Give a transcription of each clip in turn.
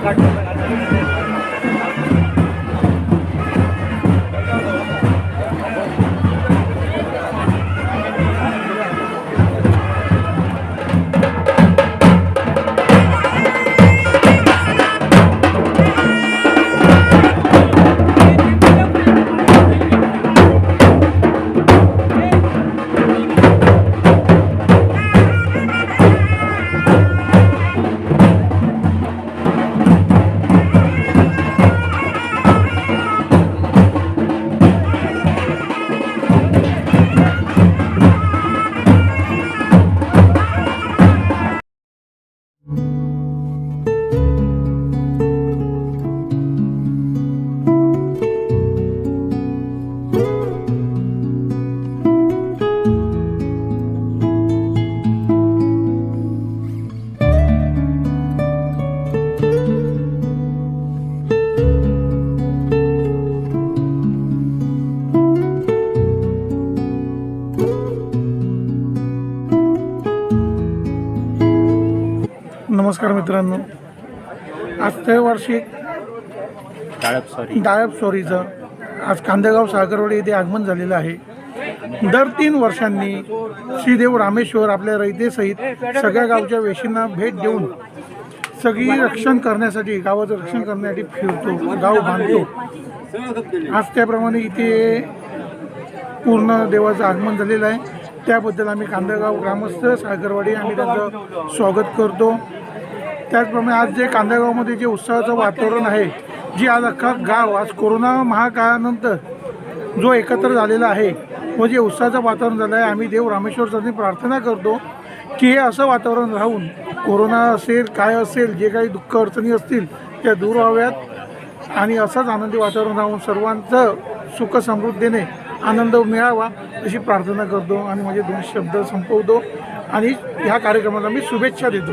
venga, que. नमस्कार मित्रांनो. आज ते वार्षिक टाळप सॉरी. डायब चोरीचं आज कांदेगाव सागरवाडी येथे आगमन झालेलं आहे. दर तीन वर्षांनी श्रीदेव रामेश्वर आपल्या रयतेसहित सगळ्या गावच्या वेशींना भेट देऊन सगळी रक्षण करण्यासाठी गावाचं रक्षण करण्यासाठी फिरतो गाव बांधतो. आज त्याप्रमाणे इथे पूर्ण देवाचं आगमन झालेलं आहे. त्याबद्दल आम्ही कांदेगाव ग्रामस्थ सागरवाडी आम्ही त्यांचं स्वागत करतो. त्याचप्रमाणे आज जे कांदेगावमध्ये जे उत्साहाचं वातावरण आहे जी आज अख्खा गाव आज कोरोना महाकाळानंतर जो एकत्र झालेला आहे व जे उत्साहाचं वातावरण झालं आहे आम्ही देव रामेश्वरसाठी प्रार्थना करतो की हे असं वातावरण राहून कोरोना असेल काय असेल जे काही दुःख अडचणी असतील त्या दूर व्हाव्यात. आणि असंच आनंदी वातावरण राहून सर्वांचं सुख समृद्धीने आनंद मिळावा अशी प्रार्थना करतो. आणि माझे दोन शब्द संपवतो. आणि ह्या कार्यक्रमाला मी शुभेच्छा देतो.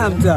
आमचा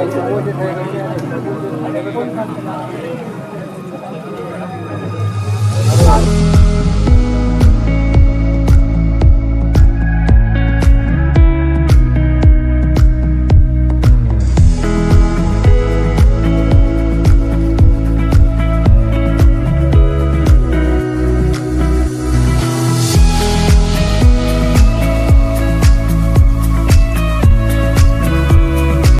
Thank you.